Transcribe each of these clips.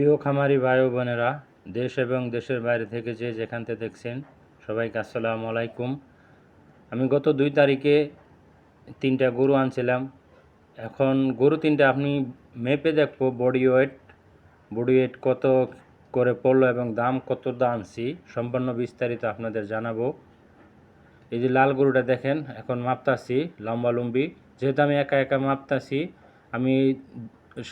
প্রিয় খামারি ভাই বোনেরা, দেশ এবং দেশের বাইরে থেকে যে যেখান থেকে দেখছেন, সবাইকে আসসালামু আলাইকুম। আমি গত দুই তারিখে তিনটা গরু আনছিলাম। এখন গরু তিনটা আপনি মেপে দেখব বডি ওয়েট বডি ওয়েট কত করে পড়ল এবং দাম কত আনছি, সম্পূর্ণ বিস্তারিত আপনাদের জানাব। এই যে লাল গরুটা দেখেন, এখন মাপতাছি, লম্বা লম্বি। যেহেতু আমি একা একা মাপতাছি, আমি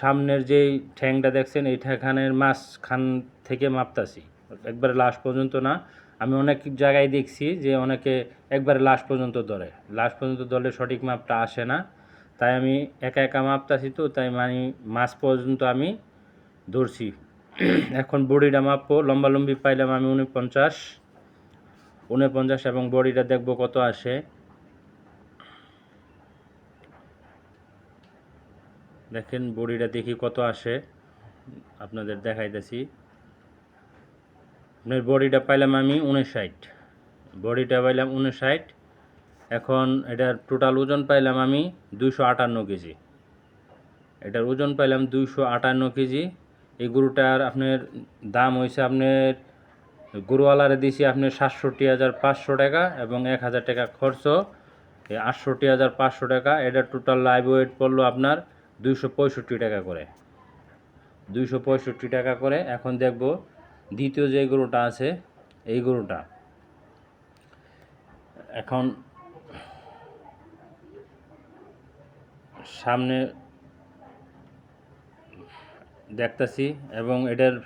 সামনের যেই ঠ্যাংটা দেখছেন, এই ঠ্যাখানের মাঝখান থেকে মাপতাছি। একবারে লাস্ট পর্যন্ত না, আমি অনেক জায়গায় দেখছি যে অনেকে একবারে লাস্ট পর্যন্ত ধরে। লাস্ট পর্যন্ত ধরলে সঠিক মাপটা আসে না। তাই আমি একা একা মাপতাছি তো, তাই মানে মাছ পর্যন্ত আমি ধরছি। এখন বডিটা মাপবো লম্বা লম্বি পাইলাম আমি উনপঞ্চাশ উনপঞ্চাশ এবং বডিটা দেখব কত আসে। দেখেন বডিটা দেখি কত আসে। আপনাদের দেখাইতেছি। আপনার বডিটা পাইলাম আমি উনষাট বডিটা পাইলাম উনষাট এখন এটার টোটাল ওজন পাইলাম আমি দুইশো আটান্ন কেজি। এটার ওজন পাইলাম দুইশো আটান্ন কেজি। এই গরুটার আপনার দাম হয়েছে আপনার, গরুওয়ালারে দিয়েছি আপনার সাতষট্টি হাজার পাঁচশো টাকা এবং এক হাজার টাকা খরচ। আটষট্টি হাজার পাঁচশো টাকা। এটার টোটাল লাইভ ওয়েট পড়ল আপনার দুইশো পঁয়ষট্টি টাকা করে। দুইশো পঁয়ষট্টি টাকা করে এখন দেখব দ্বিতীয় যে গরুটা আছে, এই গরুটা। এখন সামনে দেখতাছি এবং এটার,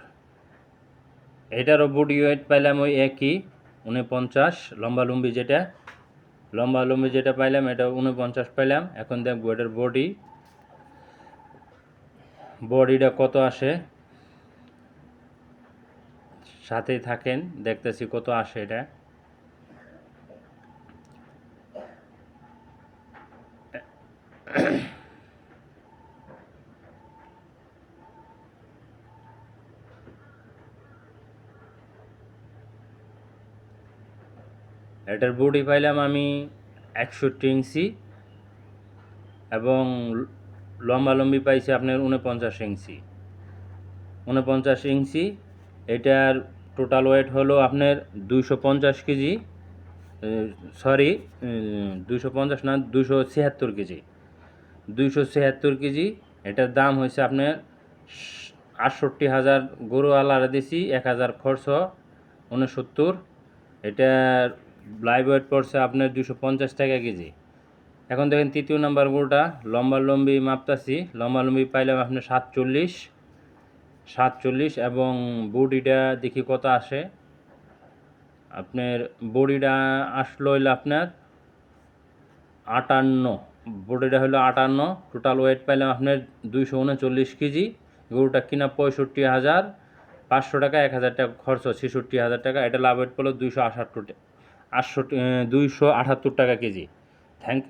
এটারও বডি ওয়েট পাইলাম ওই একই, উনপঞ্চাশ। লম্বা লম্বি যেটা, লম্বা লম্বি যেটা পাইলাম, এটা উনপঞ্চাশ পাইলাম। এখন দেখব এটার বডি বডিটা কত আসে? সাথেই থাকেন, দেখতেছি কত আসে এটা। এটার বডি পাইলাম আমি একষট্টি ইঞ্চি এবং লম্বা লম্বি পাইছি আপনার উনপঞ্চাশ ইঞ্চি। উনপঞ্চাশ ইঞ্চি, এটার টোটাল ওয়েট হলো আপনার দুইশো পঞ্চাশ কেজি সরি দুইশো পঞ্চাশ না, দুইশো ছিয়াত্তর কেজি। দুইশো ছিয়াত্তর কেজি, এটার দাম হয়েছে আপনার আটষট্টি হাজার গরু আলাদা দিছি এক হাজার খরচ উনসত্তর এটার লাইভ ওয়েট পড়ছে আপনার দুশো পঞ্চাশ টাকা কেজি। এখন দেখেন তৃতীয় নাম্বার গরুটা লম্বা লম্বি মাপতাছি, লম্বা লম্বি পাইলাম আপনার সাতচল্লিশ সাতচল্লিশ এবং বডিটা দেখি কত আসে? আপনার বডিটা আসলো হইল আপনার আটান্ন, বডিটা হলো আটান্ন টোটাল ওয়েট পাইলাম আপনার দুইশো উনচল্লিশ কেজি, গরুটা কিনা পঁয়ষট্টি হাজার পাঁচশো টাকা, এক হাজার টাকা খরচ ছেষট্টি হাজার টাকা, এটা লাভ ওয়েট পেল দুইশো আটাত্তর আটষট্টি, দুইশো আটাত্তর টাকা কেজি। থ্যাংক